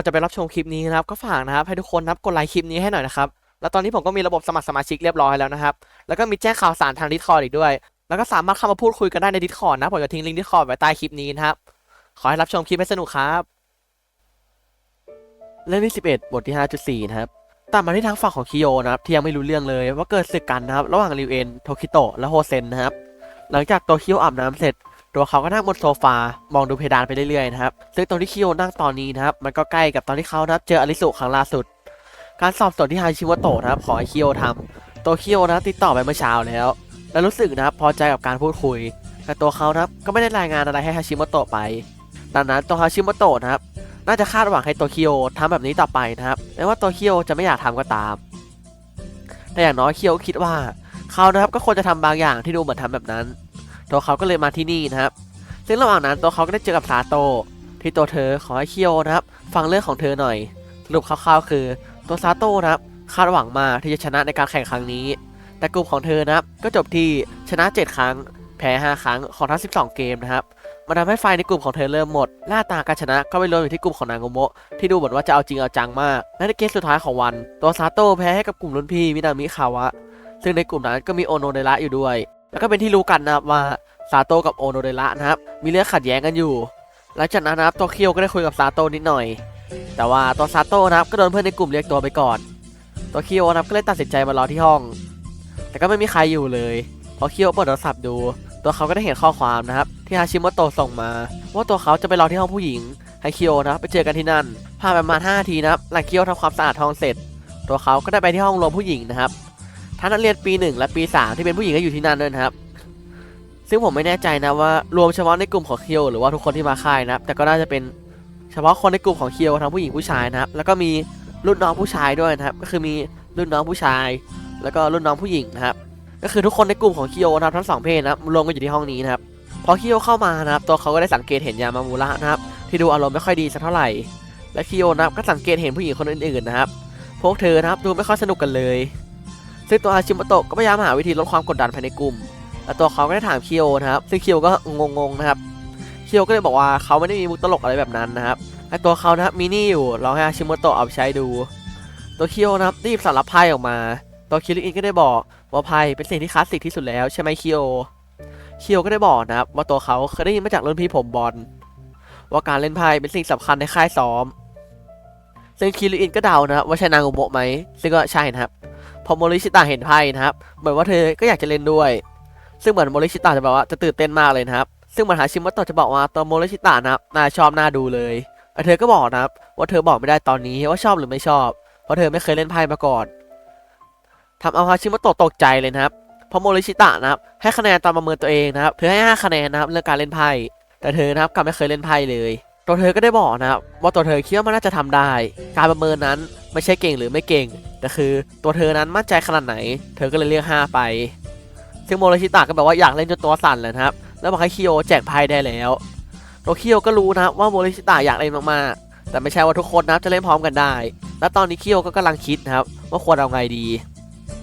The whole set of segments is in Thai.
อนจะไปรับชมคลิปนี้นะครับก็ฝากนะครับให้ทุกคนนับกดไลค์คลิปนี้ให้หน่อยนะครับแล้วตอนนี้ผมก็มีระบบสมัครสมาชิกเรียบร้อยแล้วนะครับ แล้วก็มีแจ้งข่าวสารทางดิสคอร์ดอีกด้วย แล้วก็สามารถเข้ามาพูดคุยกันได้ในดิสคอร์ดนะ ผมจะทิ้งลิงก์ดิสคอร์ดไว้ใต้คลิปนี้นะครับ ขอให้รับชมคลิปให้สนุกครับ เรื่องที่ 11 บทที่ 5.4 นะครับตัดมาที่ทางฝั่งของคิโยนะครับที่ยังไม่รู้เรื่องเลยว่าเกิดศึกกันนะครับ ระหว่างริวเอ็นโทคิโตะ และโฮเซนนะครับ หลังจากโตคิโยอาบน้ำเสร็จ ตัวเขาก็นั่งบนโซฟามองดูเพดานไปเรื่อยๆนะครับซึ่งตรงที่คิโยนั่งตอนนี้นะครับมันก็ใกล้กับตอนที่เขานะครับเจออลิสุครั้งล่าสุด การสอบสวนที่ฮาชิวโตะนะครับขอคิโยทำตัวคิโยนะติดต่อไปเมื่อเช้าแล้ว และรู้สึกนะครับพอใจกับการพูดคุย แต่ตัวเขานะครับก็ไม่ได้รายงานอะไรให้ฮาชิโมโตะไปดังนั้นตัวฮาชิโมโตะนะครับน่าจะคาดหวังให้ตัวคิโยทำแบบนี้ต่อไปนะครับแม้ว่าตัวคิโยจะไม่อยากทำก็ตาม แต่อย่างน้อยคิโยคิดว่าเขานะครับก็ควรจะทำบางอย่างที่ดูเหมือนทำแบบนั้น ตัวเขาก็เลยมาที่นี่นะครับ ซึ่งระหว่างนั้นตัวเขาก็ได้เจอกับซาโตที่ตัวเธอขอให้คิโยนะครับ ฟังเรื่องของเธอหน่อย สรุปคร่าวๆคือตัวซาโตนะครับคาดหวังมาที่จะชนะในการแข่งครั้งนี้ แต่กลุ่มของเธอนะครับก็จบที่ชนะ 7 ครั้ง แพ้ 5 ครั้งของทั้ง 12 เกมนะครับมันทำให้ไฟในกลุ่มของเธอเริ่มหมดล่าตาการชนะก็ไปรวมอยู่ที่กลุ่มของนางโมะที่ดูเหมือนว่าจะเอาจริงเอาจังมากและในเกมสุดท้ายของวันตัวซาโตแพ้ให้กับกลุ่มรุ่นพี่มินามิคาวะ ซึ่งในกลุ่มนั้นก็มีโอโนเดระอยู่ด้วย แล้วก็เป็นที่รู้กันนะครับว่าซาโตกับโอโนเดระนะครับ มีเรื่องขัดแย้งกันอยู่ หลังจากนั้นนะครับตัวเคียวก็ได้คุยกับซาโตนิดหน่อย แต่ว่าตัวซาโตนะครับก็โดนเพื่อนในกลุ่มเรียกตัวไปก่อนตัวเคียวนะครับก็เลยตัดสินใจมารอที่ห้อง แต่ก็ไม่มีใครอยู่เลยพอเคียวเปิดโทรศัพท์ดู ตัวเขาก็ได้เห็นข้อความนะครับ ที่ฮาชิโมโตะส่งมา ว่าตัวเขาจะไปรอที่ห้องผู้หญิงให้เคียวนะครับไปเจอกันที่นั่นผ่านไปประมาณ5นาทีนะครับหลังเคียวทำความสะอาดห้องเสร็จ ตัวเขาก็ได้ไปที่ห้องรวมผู้หญิงนะครับ ทั้งนักเรียนปี 1 และปี 3 ที่เป็นผู้หญิงก็อยู่ที่นั่นด้วยนะครับ ซึ่งผมไม่แน่ใจนะว่ารวมเฉพาะในกลุ่มของเคียวหรือว่าทุกคนที่มาค่ายนะครับ แต่ก็น่าจะเป็นเฉพาะคนในกลุ่มของเคียวทั้งผู้หญิงผู้ชายนะครับ แล้วก็มีรุ่นน้องผู้ชายด้วยนะครับ ก็คือมีรุ่นน้องผู้ชาย แล้วก็รุ่นน้องผู้หญิงนะครับ ก็คือทุกคนในกลุ่มของคิโยนะครับทั้งสองเพศนะครับรวมกันอยู่ที่ห้องนี้นะครับ พอคิโยเข้ามานะครับ ตัวเขาก็ได้สังเกตเห็นยามามูระนะครับ ที่ดูอารมณ์ไม่ค่อยดีสักเท่าไหร่ และคิโยนะครับก็สังเกตเห็นผู้หญิงคนอื่นๆนะครับ พวกเธอนะครับดูไม่ค่อยสนุกกันเลย ซึ่งตัวอาชิมโตะก็พยายามหาวิธีลดความกดดันภายในกลุ่มและตัวเขาก็ได้ถามคิโยนะครับซึ่งคิโยก็งงๆนะครับคิโยก็เลยบอกว่าเขาไม่ได้มีมุกตลกอะไรแบบนั้นนะครับและตัวเขานะครับมีนี่อยู่ลองให้อาชิมโตะเอาไปใช้ดู ตัวคิโยนะครับรีบสารภาพออกมา ตัวคิริอินก็ได้บอกว่าไพ่เป็นสิ่งที่คลาสสิกที่สุดแล้วใช่ไหมคิโอคิโอก็ได้บอกนะครับว่าตัวเขาเคยได้ยินมาจากรุ่นพี่ผมบอลว่าการเล่นไพ่เป็นสิ่งสำคัญในค่ายซ้อมซึ่งคิริอินก็เดานะครับว่าใช่นางโอโมะไหมซึ่งก็ใช่นะครับ อโมริชิตะเห็นไพ่นะครับเหมือนว่าเธอก็อยากจะเล่นด้วย ซึ่งเหมือนโมริชิตะจะบอกว่าจะตื่นเต้นมากเลยนะครับ ซึ่งมันหาชิมวัตโตะจะบอกว่าตัวโมริชิตะนะครับน่าชอบน่าดูเลยแต่เธอก็บอกนะครับว่าเธอบอกไม่ได้ตอนนี้ว่าชอบหรือไม่ชอบ เพราะเธอไม่เคยเล่นไพ่มาก่อนทำเอาฮาชิโมโตะตกใจเลยนะครับเพราะโมริชิตะนะครับให้คะแนนตอนประเมินตัวเองนะครับ เธอให้ 5 คะแนนนะครับเรื่องการเล่นไพ่ แต่เธอนะครับกลับไม่เคยเล่นไพ่เลย ตัวเธอก็ได้บอกนะครับว่าตัวเธอคิดว่ามันน่าจะทำได้ การประเมินนั้นไม่ใช่เก่งหรือไม่เก่ง แต่คือตัวเธอนั้นมั่นใจขนาดไหน เธอก็เลยเรียก5ไป ซึ่งโมริชิตะก็แบบว่าอยากเล่นจนตัวสั่นเลยครับ แล้วบอกให้คิโอแจกไพ่ได้แล้วตัวคิโอก็รู้นะว่าโมริชิตะอยากเล่นมากๆ แต่ไม่ใช่ว่าทุกคนนะจะเล่นพร้อมกันได้ และตอนนี้คิโอก็กำลังคิดนะครับว่าควรเอาไงดี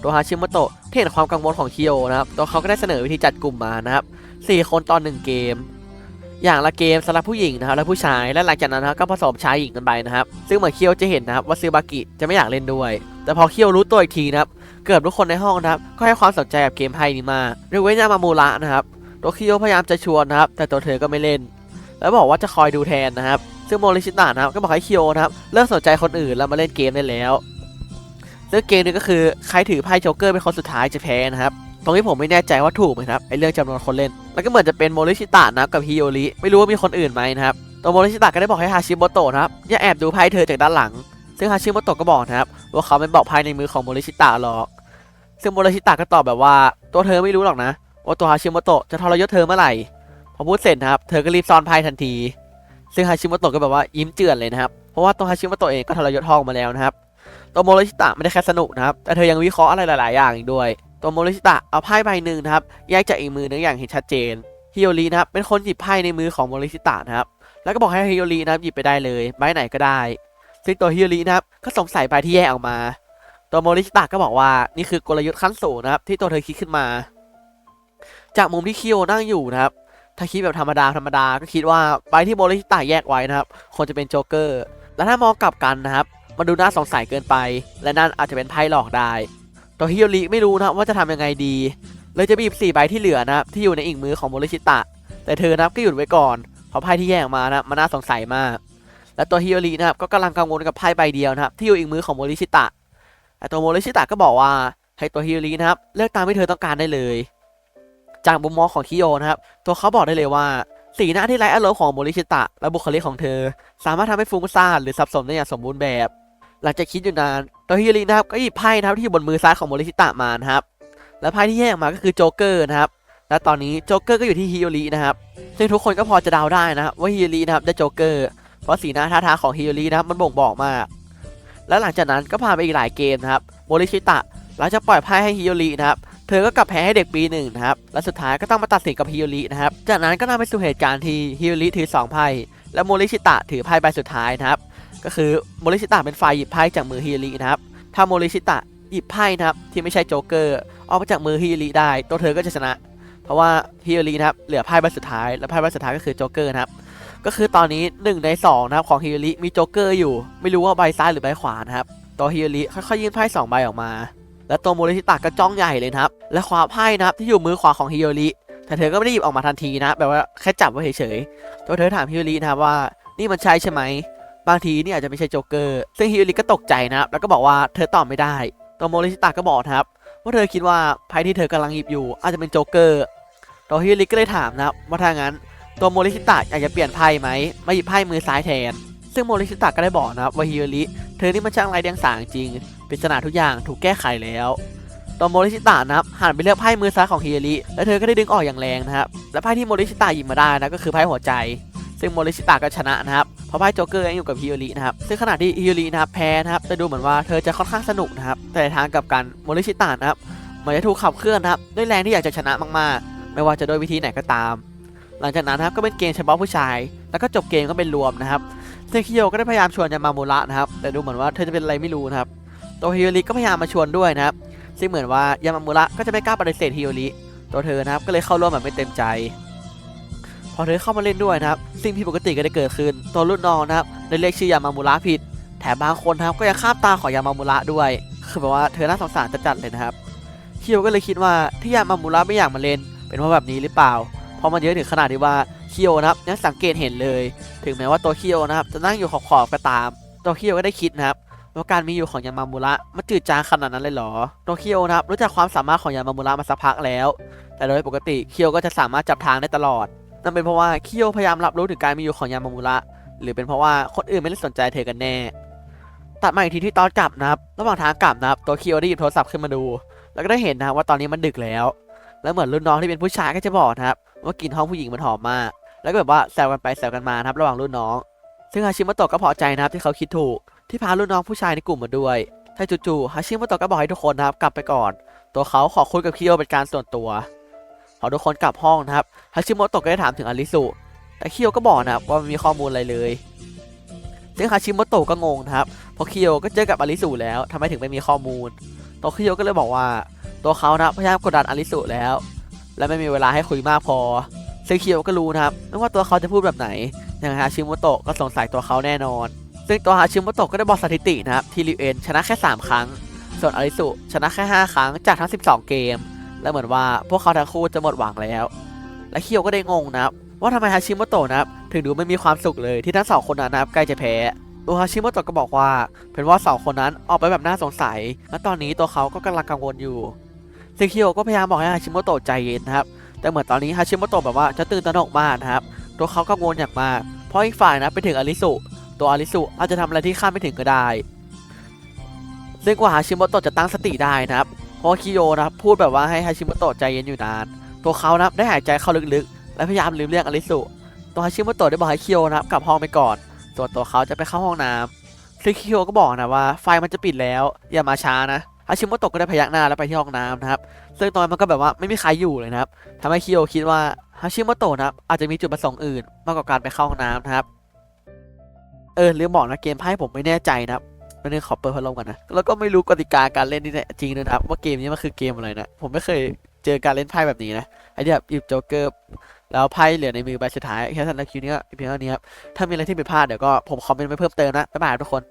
ตัวฮาชิมโตะที่เห็นความกังวลของคิโอนะครับ ตัวเขาก็ได้เสนอวิธีจัดกลุ่มมานะครับ4คนตอน1เกม อย่างละเกมสำหรับผู้หญิงนะครับและผู้ชาย และหลังจากนั้นนะก็ผสมชายหญิงกันไปนะครับ ซึ่งเหมือนคิโอจะเห็นนะครับว่าซึบากิจะไม่อยากเล่นด้วย แต่พอเคิโอรู้ตัวอีกทีนะครับเกือบทุกคนในห้องนะครับก็ให้ความสนใจกับเกมไพ่นี้มากยกเวนยามามูระนะครับตัวเคิโอพยายามจะชวนนะครับ แต่ตัวเธอก็ไม่เล่น แล้วบอกว่าจะคอยดูแทนนะครับซึ่งโมริชิตะนะครับก็บอกให้เคิโอนะครับเลิกสนใจคนอื่นแล้วมาเล่นเกมได้แล้วซึ่องเกมนี้ก็คือใครถือไพ่โจ๊กเกอร์เป็นคนสุดท้ายจะแพ้นะครับตรงนี้ผมไม่แน่ใจว่าถูกไหมครับไอเรื่องจำนวนคนเล่น แล้วก็เหมือนจะเป็นโมริชิตะนะครับกับฮิโอริไม่รู้ว่ามีคนอื่นไหมนะครับตัวโมริชิตะก็ได้บอกให้ฮาชิโมโตะนะครับอย่าแอบดูไพ่เธอจากด้านหลัง ซึ่งฮาชิโมโตะก็บอกนะครับว่าเขาไม่บอกไพ่ในมือของโมริชิตะหรอก ซึ่งโมริชิตะก็ตอบแบบว่า ตัวเธอไม่รู้หรอกนะว่าตัวฮาชิโมโตะจะทรยศเธอเมื่อไหร่พอพูดเสร็จนะครับเธอก็รีบซ่อนไพ่ทันที ซึ่งฮาชิโมโตะก็แบบว่ายิ้มเจือนเลยนะครับเพราะว่าตัวฮาชิโมโตะเองก็ทรยศทองมาแล้วนะครับตัวโมริชิตะไม่ได้แค่สนุกนะครับแต่เธอยังวิเคราะห์อะไรหลาย ๆ อย่างอีกด้วยตัวโมริชิตะเอาไพ่ใบหนึ่งนะครับแยกจากอีกมือหนึงอย่างเห็นชัดเจนฮิโอรินะครับเป็นคนหยิบไพ่ในมือของโมริชิตะนะครับแล้วก็บอกให้ฮิโอรินะครับหยิบไปได้เลยใบไหนก็ได้ ซึ่งตัวฮิโอรินะครับก็สงสัยใบที่แยกออกมา ตัวโมริชิตะก็บอกว่านี่คือกลยุทธ์ขั้นสูงนะครับ ที่ตัวเธอคิดขึ้นมา จากมุมที่คิโอนั่งอยู่นะครับ ถ้าคิดแบบธรรมดาธรรมดาก็คิดว่าใบที่โมริชิตะแยกไว้นะครับควรจะเป็นโจ๊กเกอร์ และถ้ามองกลับกันนะครับ มันดูน่าสงสัยเกินไป และนั่นอาจจะเป็นไพ่หลอกได้ ตัวฮิโยริไม่รู้นะครับว่าจะทำยังไงดี เลยจะบีบ4ใบที่เหลือนะครับที่อยู่ในอีกมือของโมริชิตะ แต่เธอนะครับก็หยุดไว้ก่อนเพราะไพ่ที่แยกมานะมันน่าสงสัยมาก และตัวฮิโยรินะครับก็กำลังกังวลกับไพ่ใบเดียวนะครับที่อยู่อีกมือของโมริชิตะแต่ตัวโมริชิตะก็บอกว่าให้ตัวฮิโยรินะครับเลือกตามที่เธอต้องการได้เลย จากมุมมองของคิโยนะครับตัวเขาบอกได้เลยว่าสีหน้าที่ไร้อารมณ์ของโมริชิตะและบุคลิกของเธอ สามารถทำให้ฟุ้งซ่านหรือสับสนได้อย่างสมบูรณ์แบบ หลังจากคิดอยู่นานตัวฮิโยรินะครับก็หยิบไพ่นะครับที่อยู่บนมือซ้ายของโมริชิตะมานะครับและไพ่ที่แยกมาก็คือโจ๊กเกอร์นะครับและตอนนี้โจ๊กเกอร์ก็อยู่ที่ฮิโยรินะครับซึ่งทุกคนก็พอจะเดาได้นะครับว่าฮิโยรินะครับได้โจ๊กเกอร์ เพราะสีหน้าท่าทางของฮิโยรินะครับมันบ่งบอกมาก และหลังจากนั้นก็ผ่านไปอีกหลายเกมนะครับโมริชิตะหลังจากปล่อยไพ่ให้ฮิโยรินะครับเธอก็กลับแพ้ให้เด็กปีหนึ่งนะครับและสุดท้ายก็ต้องมาตัดสินกับฮิโยรินะครับจากนั้นก็นำไปสู่เหตุการณ์ที่ฮิโยริถือสองไพ่และโมริชิตะถือไพ่ใบสุดท้ายนะครับก็คือโมริชิตะเป็นฝ่ายหยิบไพ่จากมือฮิโยรินะครับถ้าโมริชิตะหยิบไพ่นะครับที่ไม่ใช่โจ๊กเกอร์ออกมาจากมือฮิโยริได้ตัวเธอก็จะชนะ เพราะว่าฮิโยรินะครับเหลือไพ่ใบสุดท้ายและไพ่ใบสุดท้ายก็คือโจ๊กเกอร์นะครับ ก็คือตอนนี้ 1 ใน 2 นะครับ ของฮิโยริมีโจ๊กเกอร์อยู่ ไม่รู้ว่าใบซ้ายหรือใบขวานะครับ ตัวฮิโยริค่อยๆยื่นไพ่สองใบออกมา และตัวโมริชิตะก็จ้องใหญ่เลยครับ และคว้าไพ่นะครับที่อยู่มือขวาของฮิโยริแต่เธอก็ไม่ได้หยิบออกมาทันทีนะแบบว่าแค่จับไว้เฉยๆตัวเธอถามฮิโยรินะครับว่านี่มันใช่ใช่ไหมบางทีนี่อาจจะไม่ใช่โจ๊กเกอร์ซึ่งฮิโยริก็ตกใจนะครับแล้วก็บอกว่าเธอตอบไม่ได้ ตัวโมริชิตะก็บอกนะครับว่าเธอคิดว่าไพ่ที่เธอกำลังหยิบอยู่อาจจะเป็นโจ๊กเกอร์ตัวฮิโยริก็เลยถามนะครับว่าถ้างั้น ตัวโมริชิตะอยากจะเปลี่ยนไพ่ไหมมาหยิบไพ่มือซ้ายแทน ซึ่งโมริชิตะก็ได้บอกนะครับว่าฮิโยริเธอนี่มันช่างไรเดียงสาจริงปริศนาทุกอย่างถูกแก้ไขแล้วตัวโมริชิตะนะครับหันไปเลือกไพ่มือซ้ายของฮิโยริและเธอก็ได้ดึงออกอย่างแรงนะครับและไพ่ที่โมริชิตะหยิบมาได้นะก็คือไพ่หัวใจ ซึ่งโมริชิตะก็ชนะนะครับเพราะไพ่โจ๊กเกอร์ยังอยู่กับฮิโยรินะครับซึ่งขณะที่ฮิโยรินะครับแพ้นะครับแต่ดูเหมือนว่าเธอจะค่อนข้างสนุกนะครับแต่ทางกับกันโมริชิตะนะครับเหมันจะถูกขับเคลื่อนนะครับด้วยแรงที่อยากจะชนะมากๆ ไม่ว่าจะด้วยวิธีไหนก็ตาม หลังจากนั้นนะครับก็เป็นเกมเฉพาะผู้ชาย แล้วก็จบเกมก็เป็นรวมนะครับซึ่งคิโยก็ได้พยายามชวนยามามูระนะครับ แต่ดูเหมือนว่าเธอจะเป็นอะไรไม่รู้นะครับตัวฮิโยริก็พยายามมาชวนด้วยนะครับ ซึ่งเหมือนว่ายามามูระก็จะไม่กล้าปฏิเสธฮิโยริตัวเธอนะครับก็เลยเข้าร่วมแบบไม่เต็มใจ พอเธอเข้ามาเล่นด้วยนะครับสิ่งผิดปกติก็ได้เกิดขึ้น ตัวรุ่นน้องนะครับได้เรียกชื่อยามามูระผิด แถมบางคนนะครับก็ยังข้ามตาของยามามูระด้วย คือแบบว่าเธอน่าสงสารจัดๆเลยนะครับคิโยก็เลยคิดว่าที่ยามามูระไม่อยากมาเล่น เป็นเพราะแบบนี้หรือเปล่า เพราะมันเยอะถึงขนาดที่ว่าเคิโยนะครับยังสังเกตเห็นเลย ถึงแม้ว่าตัวเคิโยนะครับ จะนั่งอยู่ขอบๆก็ตาม ตัวเคิโยก็ได้คิดนะครับว่าการมีอยู่ของยามามูระมันจืดจางขนาดนั้นเลยเหรอตัวเคิโยนะครับรู้จักความสามารถของยามามูระมาสักพักแล้ว แต่โดยปกติเคิโยก็จะสามารถจับทางได้ตลอดนั่นเป็นเพราะว่าเคิโยพยายามรับรู้ถึงการมีอยู่ของยามามูระหรือเป็นเพราะว่าคนอื่นไม่ได้สนใจเธอกันแน่ตัดมาอีกทีที่ตอนกลับนะครับระหว่างทางกลับนะครับตัวเคิโยได้หยิบโทรศัพท์ขึ้นมาดู แล้วก็ได้เห็นนะครับว่าตอนนี้มันดึกแล้ว แล้วเหมือนรุ่นน้องที่เป็นผู้ชายก็จะบอกนะครับ ว่ากลิ่นห้องผู้หญิงมันหอมมาก แล้วก็แบบว่าแซวกันไปแซวกันมาครับระหว่างรุ่นน้อง ซึ่งฮาชิมโตะก็พอใจนะครับที่เขาคิดถูกที่พารุ่นน้องผู้ชายในกลุ่มมาด้วยแต่จู่ๆฮาชิมโตะก็บอกให้ทุกคนนะครับกลับไปก่อน ตัวเขาขอคุยกับคิโยเป็นการส่วนตัวพอทุกคนกลับห้องนะครับฮาชิโมโตะก็ได้ถามถึงอลิสุแต่คิโยก็บอกนะครับว่าไม่มีข้อมูลอะไรเลยซึ่งฮาชิโมโตะก็งงนะครับเพราะคิโยก็เจอกับอลิสุแล้วทำไมถึงไม่มีข้อมูลตัวคิโยก็เลยบอกว่า ตัวเขานะพยายามกดดันอลิสุแล้ว และไม่มีเวลาให้คุยมากพอซึ่งคิโยก็รู้นะครับไม่ว่าตัวเขาจะพูดแบบไหนอย่างฮาชิโมโตะก็สงสัยตัวเขาแน่นอน ซึ่งตัวฮาชิโมโตะก็ได้บอกสถิตินะครับที่ริวเอนชนะแค่ 3 ครั้ง ส่วนอลิสุชนะแค่ 5 ครั้งจากทั้ง 12 เกม และเหมือนว่าพวกเขาทั้งคู่จะหมดหวังแล้ว และคิโยก็ได้งงนะครับว่าทำไมฮาชิโมโตะนะครับถึงดูไม่มีความสุขเลยที่ทั้งสองคนนั้นนะครับใกล้จะแพ้ตัวฮาชิโมโตะก็บอกว่า เป็นว่าสองคนนั้นออกไปแบบน่าสงสัยและตอนนี้ตัวเขาก็กำลังกังวลอยู่ ซึ่งคิโยก็พยายามบอกให้ฮาชิโมโตะใจเย็นนะครับ แต่เหมือนตอนนี้ฮาชิโมโตะแบบว่าจะตื่นตระหนกมากนะครับ ตัวเขากังวลอย่างมาก เพราะอีกฝ่ายนะไปถึงอลิสุ ตัวอลิสุอาจจะทำอะไรที่คาดไม่ถึงก็ได้ ซึ่งกว่าฮาชิโมโตะจะตั้งสติได้นะครับ เพราะคิโยนะพูดแบบว่าให้ฮาชิโมโตะใจเย็นอยู่นาน ตัวเขานะได้หายใจเข้าลึกๆ และพยายามลืมเรื่องอลิสุ ตัวฮาชิโมโตะได้บอกให้คิโยนะกลับห้องไปก่อน ส่วนตัวเขาจะไปเข้าห้องน้ำซึ่งคิโยก็บอกนะว่าไฟมันจะปิดแล้ว อย่ามาช้านะ ฮาชิโมโตะก็ได้พยักหน้าแล้วไปที่ห้องน้ำนะครับ ซึ่งตอนนั้นมันก็แบบว่าไม่มีใครอยู่เลยนะครับทำให้คิโยคิดว่าฮาชิโมโตะนะครับอาจจะมีจุดประสงค์อื่นมากกว่าการไปเข้าห้องน้ำนะครับ เออลืมบอกนะเกมไพ่ผมไม่แน่ใจนะครับไม่ได้ขอเปิดพัดลมกันนะ แล้วก็ไม่รู้กติกาการเล่นนี่แน่จริงนะครับว่าเกมนี้มันคือเกมอะไรนะ ผมไม่เคยเจอการเล่นไพ่แบบนี้นะ ไอ้ที่แบบหยิบโจ๊กเกอร์แล้วไพ่เหลือในมือใบสุดท้ายแค่สำหรับคลิปนี้ก็เพียงเท่านี้ครับ ถ้ามีอะไรที่ผิดพลาดเดี๋ยวก็ผมคอมเมนต์ไว้เพิ่มเติมนะ บ๊ายบายทุกคน